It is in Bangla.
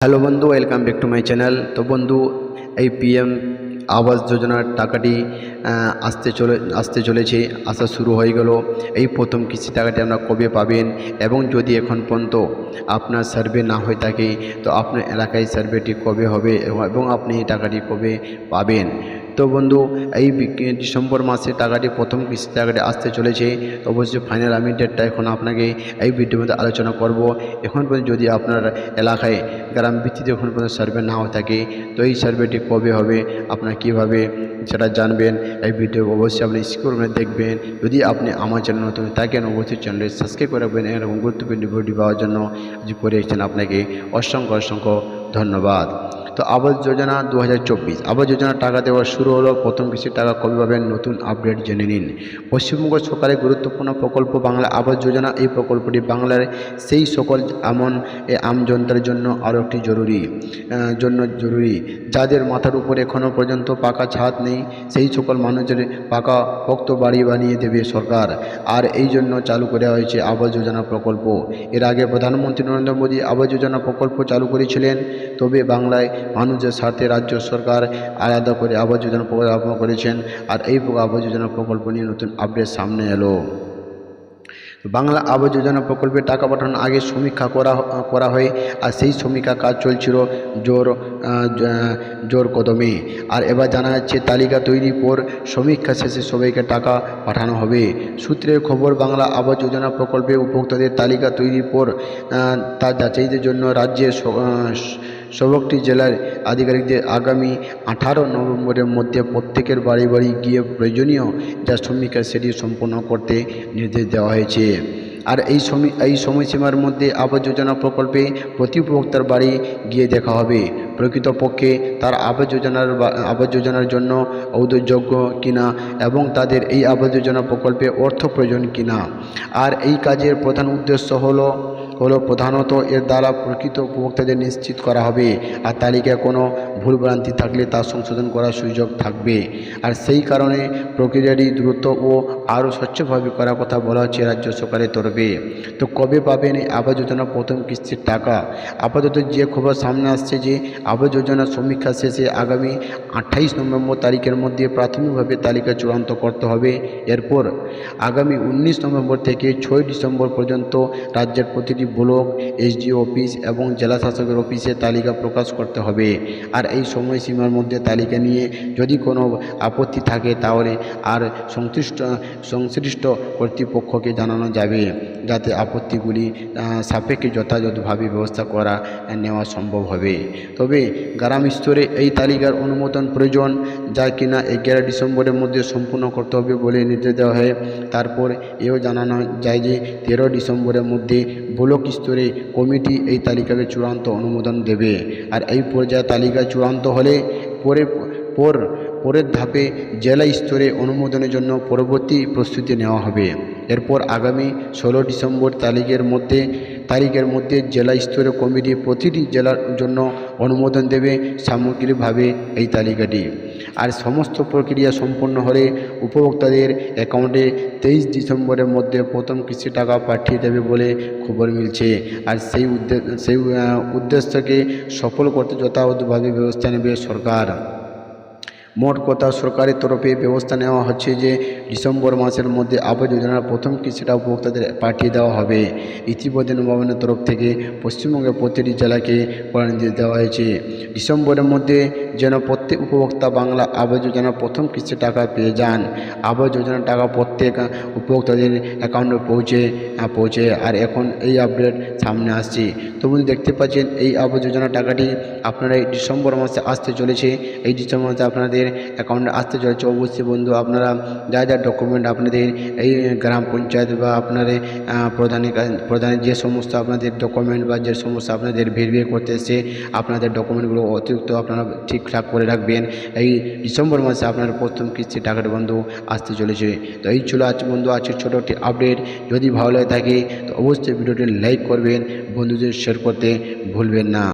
হ্যালো বন্ধু welcome back to my channel তো বন্ধু, এই পিএম আবাস যোজনার টাকাটি আসতে চলে, আসতে চলেছে, আসা শুরু হয়ে গেল। এই প্রথম কিস্তি টাকাটি আপনারা কবে পাবেন এবং যদি এখন পর্যন্ত আপনার সার্ভে না হয়ে থাকে, তো আপনার এলাকায় সার্ভেটি কবে হবে এবং- আপনি এই টাকাটি কবে পাবেন? তো বন্ধু, এই ডিসেম্বর মাসে টাকাটি প্রথম কিস্তি টাকাটি আসতে চলেছে। অবশ্যই ফাইনাল আমি ডেটটা এখন আপনাকে এই ভিডিওর মধ্যে আলোচনা করব। এখন পর্যন্ত যদি আপনার এলাকায় গ্রাম ভিত্তিতে এখন পর্যন্ত সার্ভে না হয়ে থাকে, তো এই সার্ভেটি কবে হবে, আপনার কীভাবে সেটা জানবেন, এই ভিডিও অবশ্যই আপনি স্ক্রিনে দেখবেন। যদি আপনি আমার চ্যানেল নতুন থাকেন, অবশ্যই চ্যানেলটি সাবস্ক্রাইব করে রাখবেন। এরকম গুরুত্বপূর্ণ ভিডিও পাওয়ার জন্য যে করে এসেছেন আপনাকে অসংখ্য অসংখ্য ধন্যবাদ। তো আবাস যোজনা দু হাজার চব্বিশ। আবাস যোজনার টাকা দেওয়া শুরু হলো, প্রথম কিস্তির টাকা কবে পাবেন নতুন আপডেট জেনে নিন। পশ্চিমবঙ্গ সরকারের গুরুত্বপূর্ণ প্রকল্প বাংলা আবাস যোজনা, এই প্রকল্পটি বাংলার সেই সকল এমন এ আমজনতার জন্য আরও একটি জরুরি জন্য জরুরি। যাদের মাথার উপরে এখনও পর্যন্ত পাকা ছাদ নেই, সেই সকল মানুষের পাকা পোক্ত বাড়ি বানিয়ে দেবে সরকার। আর এই জন্য চালু করা হয়েছে আবাস যোজনা প্রকল্প। এর আগে প্রধানমন্ত্রী নরেন্দ্র মোদী আবাস যোজনা প্রকল্প চালু করেছিলেন, তবে বাংলায় মানুষের সাথে রাজ্য সরকার আলাদা করে আবাস যোজনা প্রকল্প করেছেন আর এই আবাস যোজনা প্রকল্প নিয়ে নতুন আপডেট সামনে এলো। বাংলা আবাস যোজনা প্রকল্পে টাকা পাঠানোর আগে সমীক্ষা করা করা হয় আর সেই সমীক্ষা কাজ চলছিল জোর জোর কদমে। আর এবার জানা যাচ্ছে তালিকা তৈরির পর সমীক্ষা শেষে সবাইকে টাকা পাঠানো হবে। সূত্রের খবর, বাংলা আবাস যোজনা প্রকল্পে উপভোক্তাদের তালিকা তৈরির পর তা যাচাইয়ের জন্য রাজ্যের সবকটি জেলার আধিকারিকদের আগামী আঠারো নভেম্বরের মধ্যে প্রত্যেকের বাড়ি বাড়ি গিয়ে প্রয়োজনীয় যা সমীক্ষা সেটি সম্পন্ন করতে নির্দেশ দেওয়া হয়েছে। আর এই সময়, এই সময়সীমার মধ্যে আবাস যোজনা প্রকল্পে প্রতি উপভোক্তার বাড়ি গিয়ে দেখা হবে। প্রকৃতপক্ষে তার আবাস যোজনার আবাস যোজনার জন্য ঔদযোগ্য কিনা এবং তাদের এই আবাস যোজনা প্রকল্পে অর্থ প্রয়োজন কিনা। আর এই কাজের প্রধান উদ্দেশ্য হলো হলো প্রধানত এর দ্বারা প্রকৃত উপভোক্তাদের নিশ্চিত করা হবে। আর তালিকায় কোনো ভুলভ্রান্তি থাকলে তা সংশোধন করার সুযোগ থাকবে। আর সেই কারণে প্রক্রিয়াটি দ্রুত ও আরও স্বচ্ছভাবে করার কথা বলা হচ্ছে রাজ্য সরকারের তরফে। তো কবে পাবেন এই আবাস যোজনা প্রথম কিস্তির টাকা? আপাতত যে খবর সামনে আসছে যে আবাস যোজনার সমীক্ষা শেষে আগামী আঠাইশ নভেম্বর তারিখের মধ্যে প্রাথমিকভাবে তালিকা চূড়ান্ত করতে হবে। এরপর আগামী উনিশ নভেম্বর থেকে ছয় ডিসেম্বর পর্যন্ত রাজ্যের প্রতিটি ব্লক এসডিও অফিস এবং জেলা শাসকের অফিসে তালিকা প্রকাশ করতে হবে। আর এই সময়সীমার মধ্যে তালিকা নিয়ে যদি কোনো আপত্তি থাকে তাহলে আর সংশ্লিষ্ট সংশ্লিষ্ট কর্তৃপক্ষকে জানানো যাবে, যাতে আপত্তিগুলি সাপেক্ষে যথাযথভাবে ব্যবস্থা করা, নেওয়া সম্ভব হবে। তবে গ্রাম স্তরে এই তালিকার অনুমোদন প্রয়োজন, যা কিনা এগারো ডিসেম্বরের মধ্যে সম্পূর্ণ করতে হবে বলে নির্দেশ দেওয়া হয়। তারপর এও জানানো যায় যে, তেরো ডিসেম্বরের মধ্যে ব্লক স্তরে কমিটি এই তালিকাকে চূড়ান্ত অনুমোদন দেবে। আর এই পর্যায়ে তালিকা চূড়ান্ত হলে পরে পর, পরের ধাপে জেলা স্তরে অনুমোদনের জন্য পরবর্তী প্রস্তুতি নেওয়া হবে। এরপর আগামী ষোলো ডিসেম্বর তারিখের মধ্যে তারিখের মধ্যে জেলা স্তরে কমিটি প্রতিটি জেলার জন্য অনুমোদন দেবে সামগ্রিকভাবে এই তালিকাটি। আর সমস্ত প্রক্রিয়া সম্পন্ন হলে উপভোক্তাদের অ্যাকাউন্টে তেইশ ডিসেম্বরের মধ্যে প্রথম কিস্তি টাকা পাঠিয়ে দেবে বলে খবর মিলছে। আর সেই উদ্দেশ্য সেই উদ্দেশ্যকে সফল করতে যথাযথভাবে ব্যবস্থা নেবে সরকার। মোট কথা সরকারের তরফে ব্যবস্থা নেওয়া হচ্ছে যে ডিসেম্বর মাসের মধ্যে আবাস যোজনার প্রথম কিস্তিটা উপভোক্তাদের পাঠিয়ে দেওয়া হবে। ইতিমধ্যে নবায়নের তরফ থেকে পশ্চিমবঙ্গের প্রতিটি জেলাকে নির্দেশ দেওয়া হয়েছে। ডিসেম্বরের মধ্যে যেন প্রত্যেক উপভোক্তা বাংলা আবাস যোজনার প্রথম কিস্তি টাকা পেয়ে যান, আবাস যোজনার টাকা প্রত্যেক উপভোক্তাদের অ্যাকাউন্টে পৌঁছে পৌঁছে। আর এখন এই আপডেট সামনে আসছে। তো বন্ধু, দেখতে পাচ্ছেন এই আবাস যোজনার টাকাটি আপনারা এই ডিসেম্বর মাসে আসতে চলেছে। এই ডিসেম্বর মাসে আপনাদের অ্যাকাউন্টে আসতে চলেছে। অবশ্যই বন্ধু, আপনারা যা যা ডকুমেন্ট আপনাদের এই গ্রাম পঞ্চায়েত বা আপনাদের প্রধানের প্রধানের যে সমস্ত আপনাদের ডকুমেন্ট বা যে সমস্ত আপনাদের ভেরিফাই করতে এসে আপনাদের ডকুমেন্টগুলো অতিরিক্ত আপনারা ঠিকঠাক করে রাখবেন। এই ডিসেম্বর মাসে আপনার প্রথম কিস্তি টাকাটা বন্ধু আসতে চলেছে। তো এই ছিল আজ বন্ধু, আজকের ছোটো একটি আপডেট যদি ভালো লাগে থাকে, তো অবশ্যই ভিডিওটি লাইক করবেন, বন্ধুদের শেয়ার করতে ভুলবেন না।